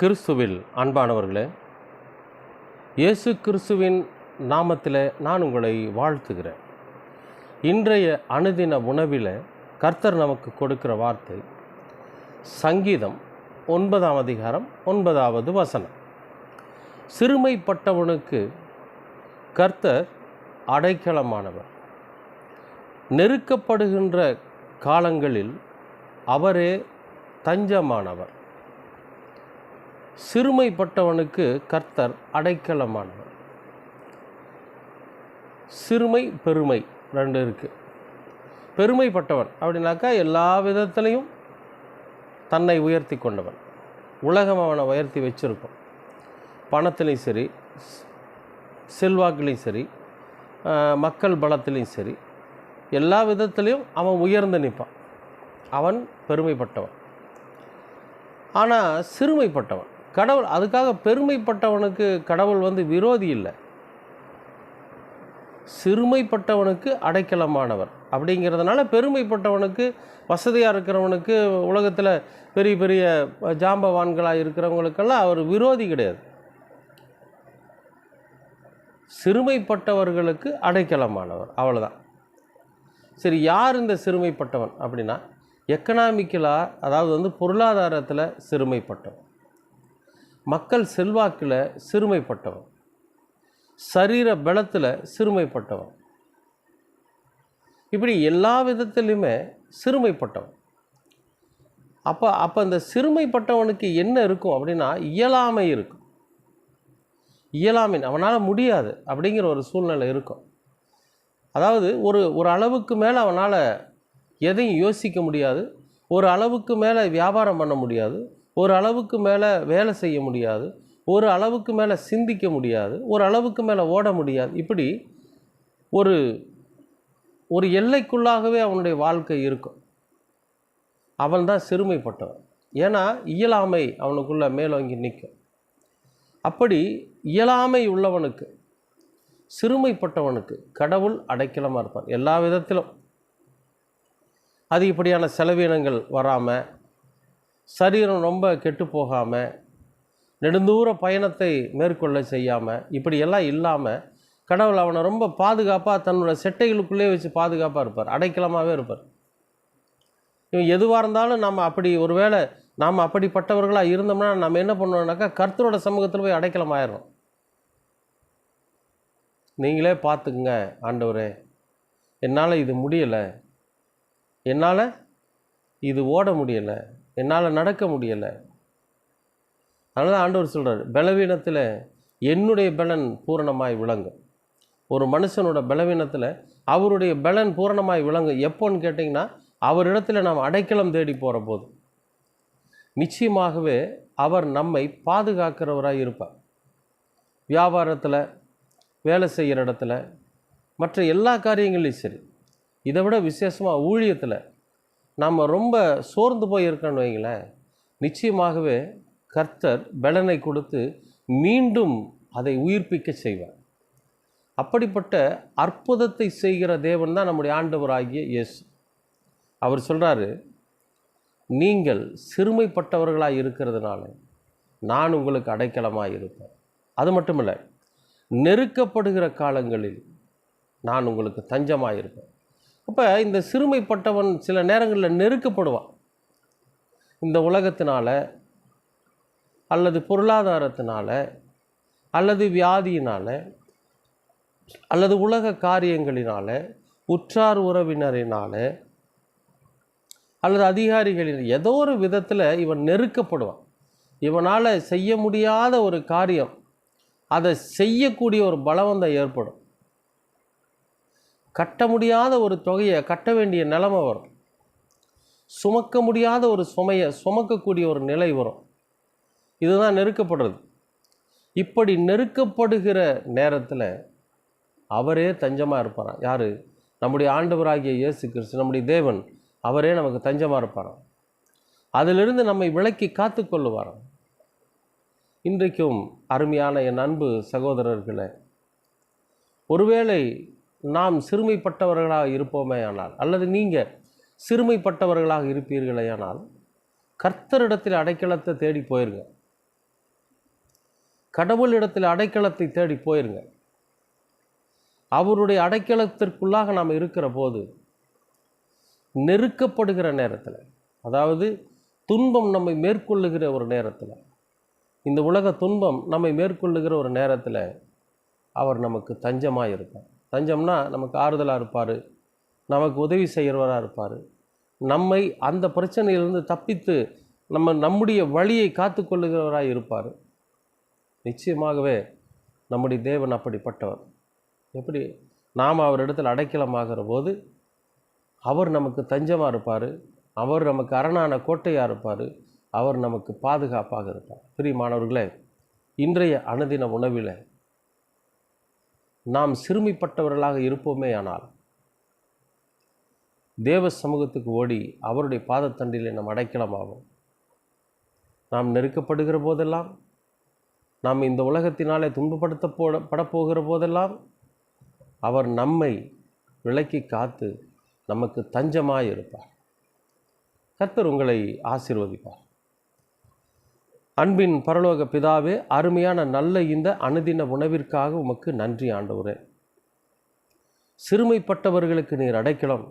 கிறிஸ்துவில் அன்பானவர்களே இயேசு கிறிஸ்துவின் நாமத்தில் நான் உங்களை வாழ்த்துகிறேன். இன்றைய அனுதின உணவில் கர்த்தர் நமக்கு கொடுக்கிற வார்த்தை சங்கீதம் ஒன்பதாம் அதிகாரம் ஒன்பதாவது வசனம். சிறுமைப்பட்டவனுக்கு கர்த்தர் அடைக்கலமானவர். நெருக்கப்படுகின்ற காலங்களில் அவரே தஞ்சமானவர். சிறுமைப்பட்டவனுக்கு கர்த்தர் அடைக்கலமானவர். சிறுமை பெருமை ரெண்டு இருக்குது பெருமைப்பட்டவன் அப்படின்னாக்கா எல்லா விதத்துலேயும் தன்னை உயர்த்தி கொண்டவன். உலகம் அவனை உயர்த்தி வச்சுருக்கும். பணத்துலேயும் சரி செல்வாக்குலேயும் சரி மக்கள் பலத்துலேயும் சரி எல்லா விதத்துலேயும் அவன் உயர்ந்து நிற்பான். அவன் பெருமைப்பட்டவன். ஆனால் சிறுமைப்பட்டவன். கடவுள் அதுக்காக பெருமைப்பட்டவனுக்கு கடவுள் வந்து விரோதி இல்லை. சிறுமைப்பட்டவனுக்கு அடைக்கலமானவர். அப்படிங்கிறதுனால பெருமைப்பட்டவனுக்கு வசதியாக இருக்கிறவனுக்கு உலகத்தில் பெரிய பெரிய ஜாம்பவான்களாக இருக்கிறவங்களுக்கெல்லாம் அவர் விரோதி கிடையாது. சிறுமைப்பட்டவர்களுக்கு அடைக்கலமானவர். அவ்வளோதான் சரி யார் இந்த சிறுமைப்பட்டவன் அப்படின்னா எக்கனாமிக்கலாக அதாவது வந்து பொருளாதாரத்தில் சிறுமைப்பட்டவன். மக்கள் செல்வாக்கில் சிறுமைப்பட்டவன் சரீர பலத்தில் சிறுமைப்பட்டவன் இப்படி எல்லா விதத்திலையுமே சிறுமைப்பட்டவன் அப்போ அப்போ இந்த சிறுமைப்பட்டவனுக்கு என்ன இருக்கும் அப்படின்னா இயலாமை இருக்கும். இயலாமை அவனால் முடியாது அப்படிங்கிற ஒரு சூழ்நிலை இருக்கும். அதாவது ஒரு ஒரு அளவுக்கு மேலே அவனால் எதையும் யோசிக்க முடியாது. ஒரு அளவுக்கு மேலே வியாபாரம் பண்ண முடியாது. ஒரு அளவுக்கு மேலே வேலை செய்ய முடியாது ஒரு அளவுக்கு மேலே சிந்திக்க முடியாது ஒரு அளவுக்கு மேலே ஓட முடியாது. இப்படி ஒரு ஒரு எல்லைக்குள்ளாகவே அவனுடைய வாழ்க்கை இருக்கும். அவன் தான் சிறுமைப்பட்டவன். ஏன்னா இயலாமை அவனுக்குள்ள மேலோங்கி நிற்கும். அப்படி இயலாமை உள்ளவனுக்கு சிறுமைப்பட்டவனுக்கு கடவுள் அடைக்கலமாக இருப்பார் எல்லா விதத்திலும். அதிகப்படியான செலவினங்கள் வராமல் சரீரம் ரொம்ப கெட்டு போகாமல் நெடுந்தூர பயணத்தை மேற்கொள்ள செய்யாமல் இப்படியெல்லாம் இல்லாமல் கடவுள் அவனை ரொம்ப பாதுகாப்பாக தன்னோட செட்டைகளுக்குள்ளே வச்சு பாதுகாப்பாக இருப்பார். அடைக்கலமாகவே இருப்பார். இவன் எதுவாக இருந்தாலும் நம்ம அப்படி ஒருவேளை நாம் அப்படிப்பட்டவர்களாக இருந்தோம்னா நம்ம என்ன பண்ணுவோம்னாக்கா கர்த்தரோட சமூகத்தில் போய் அடைக்கலம் நீங்களே பார்த்துக்குங்க ஆண்டவரே. என்னால் இது முடியலை. என்னால் இது ஓட முடியலை. என்னால் நடக்க முடியலை. அதனால தான் ஆண்டவர் சொல்கிறார் பலவீனத்தில் என்னுடைய பலன் பூரணமாய் விளங்கும். ஒரு மனுஷனோட பலவீனத்தில் அவருடைய பலன் பூரணமாய் விளங்கும். எப்போன்னு கேட்டிங்கன்னா அவரிடத்துல நாம் அடைக்கலம் தேடி போகிற போது. நிச்சயமாகவே அவர் நம்மை பாதுகாக்கிறவராக இருப்பார். வியாபாரத்தில் வேலை செய்கிற இடத்துல மற்ற எல்லா காரியங்களையும் சரி. இதை விட விசேஷமாக ஊழியத்தில் நாம் ரொம்ப சோர்ந்து போய் இருக்கோன்னு வைங்களேன். நிச்சயமாகவே கர்த்தர் பலனை கொடுத்து மீண்டும் அதை உயிர்ப்பிக்க செய்வார். அப்படிப்பட்ட அற்புதத்தை செய்கிற தேவன் தான் நம்முடைய ஆண்டவராகிய இயேசு. அவர் சொல்கிறாரு நீங்கள் சிறுமைப்பட்டவர்களாக இருக்கிறதுனால நான் உங்களுக்கு அடைக்கலமாக இருப்பேன். அது மட்டும் இல்லை நெருக்கப்படுகிற காலங்களில் நான் உங்களுக்கு தஞ்சமாக இருப்பேன். அப்போ இந்த சிறுமைப்பட்டவன் சில நேரங்களில் நெருக்கப்படுவான். இந்த உலகத்தினால அல்லது பொருளாதாரத்தினால அல்லது வியாதியினால் அல்லது உலக காரியங்களினால உற்றார் உறவினரினால் அல்லது அதிகாரிகளின் ஏதோ ஒரு விதத்தில் இவன் நெருக்கப்படுவான். இவனால் செய்ய முடியாத ஒரு காரியம் அதை செய்யக்கூடிய ஒரு பலவந்தம் ஏற்படும். கட்ட முடியாத ஒரு தொகையை கட்ட வேண்டிய நிலைமை வரும். சுமக்க முடியாத ஒரு சுமையை சுமக்கக்கூடிய ஒரு நிலை வரும். இதுதான் நெருக்கப்படுறது. இப்படி நெருக்கப்படுகிற நேரத்தில் அவரே தஞ்சமாக இருப்பாராம் யார்? நம்முடைய ஆண்டவராகிய இயேசு கிறிஸ்து நம்முடைய தேவன் அவரே நமக்கு தஞ்சமாக இருப்பாராம் அதிலிருந்து நம்மை விலக்கி காத்துக்கொள்ளுவாராம் இன்றைக்கும் அருமையான என் அன்பு சகோதரர்களே ஒருவேளை நாம் சிறுமைப்பட்டவர்களாக இருப்போமே ஆனால் அல்லது நீங்கள் சிறுமைப்பட்டவர்களாக இருப்பீர்களேயானால் கர்த்தரிடத்தில் அடைக்கலத்தை தேடி போயிருங்க. கடவுளிடத்தில் அடைக்கலத்தை தேடி போயிருங்க. அவருடைய அடைக்கலத்திற்குள்ளாக நாம் இருக்கிற போது நெருக்கப்படுகிற நேரத்தில் அதாவது துன்பம் நம்மை மேற்கொள்ளுகிற ஒரு நேரத்தில் இந்த உலக துன்பம் நம்மை மேற்கொள்ளுகிற ஒரு நேரத்தில் அவர் நமக்கு தஞ்சமாக இருப்பார் தஞ்சம்னா நமக்கு ஆறுதலாக இருப்பார். நமக்கு உதவி செய்கிறவராக இருப்பார். நம்மை அந்த பிரச்சனையிலிருந்து தப்பித்து நம்ம நம்முடைய வழியை காத்து கொள்ளுகிறவராக இருப்பார். நிச்சயமாகவே நம்முடைய தேவன் அப்படிப்பட்டவர். எப்படி? நாம் அவரிடத்தில் அடைக்கலமாகிற போது அவர் நமக்கு தஞ்சமாக இருப்பார். அவர் நமக்கு அரணான கோட்டையாக இருப்பார். அவர் நமக்கு பாதுகாப்பாக இருப்பார். பிரியமானவர்களே இன்றைய அனுதின உணவில் நாம் சிறுமிப்பட்டவர்களாக இருப்போமே ஆனால் தேவ சமூகத்துக்கு ஓடி அவருடைய பாதத்தண்டிலே நாம் அடைக்கலமாகும் நாம் நெருக்கப்படுகிற போதெல்லாம் நாம் இந்த உலகத்தினாலே துன்பப்படுத்த போட படப்போகிற போதெல்லாம் அவர் நம்மை விலக்கி காத்து நமக்கு தஞ்சமாக இருப்பார் கர்த்தர் உங்களை ஆசீர்வதிப்பார். அன்பின் பரலோக பிதாவே அருமையான நல்ல இந்த அனுதின உணவிற்காக உமக்கு நன்றி ஆண்டவரே. சிறுமைப்பட்டவர்களுக்கு நீர் அடைக்கலம்.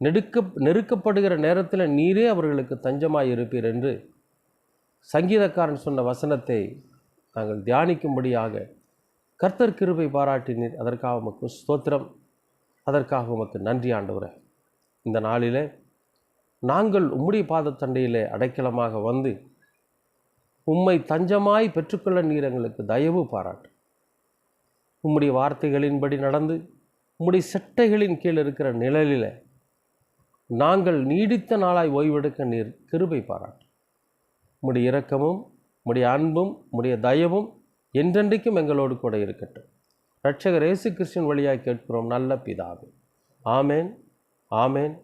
நெடுக்க நெருக்கப்படுகிற நேரத்தில் நீரே அவர்களுக்கு தஞ்சமாக இருப்பீர் என்று சங்கீதக்காரன் சொன்ன வசனத்தை நாங்கள் தியானிக்கும்படியாக கர்த்தர் கிருபை பாராட்டினீர் அதற்காக உமக்கு ஸ்தோத்திரம். அதற்காக உமக்கு நன்றி ஆண்டவரே. இந்த நாளிலே நாங்கள் உம்முடைய பாதத்தண்டையிலே அடைக்கலமாக வந்து உம்மை தஞ்சமாய் பெற்றுக்கொள்ள நீர் எங்களுக்கு தயவு பாராட்டு. உம்முடைய வார்த்தைகளின்படி நடந்து உம்முடைய செட்டைகளின் கீழ் இருக்கிற நிழலில் நாங்கள் நீடித்த நாளாய் ஓய்வெடுக்க நீர் கிருபை பாராட்டு. உம்முடைய இரக்கமும் உம்முடைய அன்பும் உம்முடைய தயவும் என்றென்றைக்கும் எங்களோடு கூட இருக்கட்டும். ரட்சகர் இயேசு கிறிஸ்டின் வழியாக கேட்கிறோம் நல்ல பிதாவே. ஆமேன் ஆமேன்.